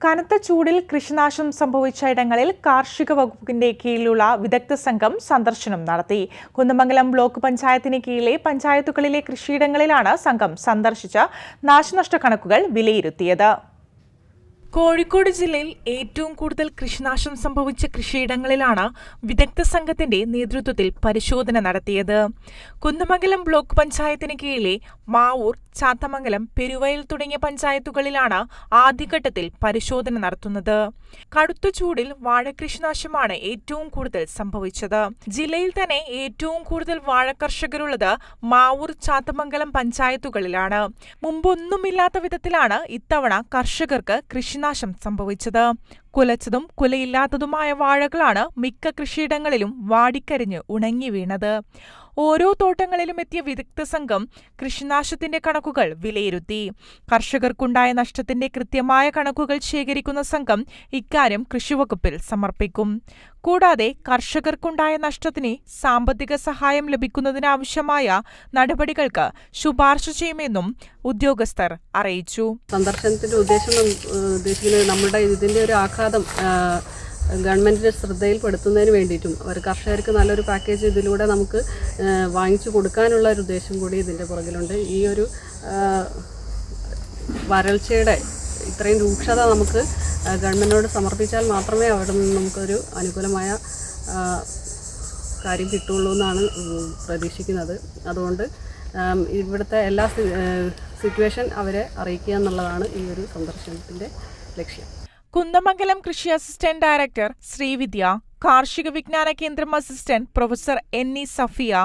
കനത്ത ചൂടിൽ കൃഷിനാശം സംഭവിച്ച ഇടങ്ങളിൽ കാർഷിക വകുപ്പിന്റെ കീഴിലുള്ള വിദഗ്ധ സംഘം സന്ദർശനം നടത്തി. കുന്നമംഗലം ബ്ലോക്ക് പഞ്ചായത്തിന് കീഴിലെ പഞ്ചായത്തുകളിലെ കൃഷിയിടങ്ങളിലാണ് സംഘം സന്ദർശിച്ച നാശനഷ്ട കണക്കുകൾ വിലയിരുത്തിയത്. കോഴിക്കോട് ജില്ലയിൽ ഏറ്റവും കൂടുതൽ കൃഷിനാശം സംഭവിച്ച കൃഷിയിടങ്ങളിലാണ് വിദഗ്ധ സംഘത്തിന്റെ നേതൃത്വത്തിൽ പരിശോധന നടത്തിയത്. കുന്നമംഗലം ബ്ലോക്ക് പഞ്ചായത്തിന് കീഴിലെ മാവൂർ ചാത്തമംഗലം പെരുവയൽ തുടങ്ങിയ പഞ്ചായത്തുകളിലാണ് ആദ്യഘട്ടത്തിൽ പരിശോധന നടത്തുന്നത്. കടുത്ത ചൂടിൽ വാഴകൃഷിനാശമാണ് ഏറ്റവും കൂടുതൽ സംഭവിച്ചത്. ജില്ലയിൽ തന്നെ ഏറ്റവും കൂടുതൽ വാഴ കർഷകരുള്ളത് മാവൂർ ചാത്തമംഗലം പഞ്ചായത്തുകളിലാണ്. മുമ്പൊന്നുമില്ലാത്ത വിധത്തിലാണ് ഇത്തവണ കർഷകർക്ക് കൃഷിനാശം സംഭവിച്ചത്. കുലച്ചതും കുലയില്ലാത്തതുമായ വാഴകളാണ് മിക്ക കൃഷിയിടങ്ങളിലും വാടിക്കരിഞ്ഞ് ഉണങ്ങി വീണത്. ഓരോ തോട്ടങ്ങളിലും എത്തിയ വിദഗ്ധ സംഘം കൃഷിനാശത്തിന്റെ കണക്കുകൾ വിലയിരുത്തി. കർഷകർക്കുണ്ടായ നഷ്ടത്തിന്റെ കൃത്യമായ കണക്കുകൾ ശേഖരിക്കുന്ന സംഘം ഇക്കാര്യം കൃഷിവകുപ്പിൽ സമർപ്പിക്കും. കൂടാതെ കർഷകർക്കുണ്ടായ നഷ്ടത്തിന് സാമ്പത്തിക സഹായം ലഭിക്കുന്നതിനാവശ്യമായ നടപടികൾക്ക് ശുപാർശ ചെയ്യുമെന്നും ഉദ്യോഗസ്ഥർ അറിയിച്ചു. സന്ദർശനത്തിന്റെ ഉദ്ദേശം ഉദ്ദേശിക്കുന്നത് നമ്മുടെ ഇതിന്റെ ഒരു ആഘാതം ഗവൺമെന്റിന്റെ ശ്രദ്ധയിൽപ്പെടുത്തുന്നതിന് വേണ്ടിയിട്ടും അവർ കർഷകർക്ക് നല്ലൊരു പാക്കേജ് ഇതിലൂടെ നമുക്ക് വാങ്ങിച്ചു കൊടുക്കാനുള്ള ഒരു ഉദ്ദേശം കൂടി ഇതിന്റെ പുറകിലുണ്ട്. ഈ ഒരു വരൾച്ചയുടെ ഇത്രയും രൂക്ഷത നമുക്ക് ആഹ്, ഗവൺമെന്റിനോട് സമർപ്പിച്ചാൽ മാത്രമേ അവിടെ നിന്ന് നമുക്കൊരു അനുകൂലമായ കാര്യം കിട്ടുള്ളൂ എന്നാണ് പ്രതീക്ഷിക്കുന്നത്. അതുകൊണ്ട് ഇവിടുത്തെ എല്ലാ സിറ്റുവേഷൻ അവരെ അറിയിക്കുക എന്നുള്ളതാണ് ഈ ഒരു സന്ദർശനത്തിന്റെ ലക്ഷ്യം. കുന്ദമംഗലം കൃഷി അസിസ്റ്റന്റ് ഡയറക്ടർ ശ്രീവിദ്യ കാർഷിക വിജ്ഞാന കേന്ദ്രം assistant professor N E Safiya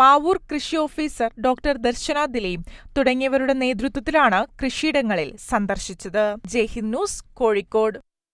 Mavoor കൃഷി ഓഫീസർ ഡോക്ടർ ദർശന ദിലീപ് തുടങ്ങിയവരുടെ നേതൃത്വത്തിലാണ് കൃഷിയിടങ്ങളിൽ സന്ദർശിച്ചത്. ജയ്ഹിന്ദ് ന്യൂസ് കോഴിക്കോട്.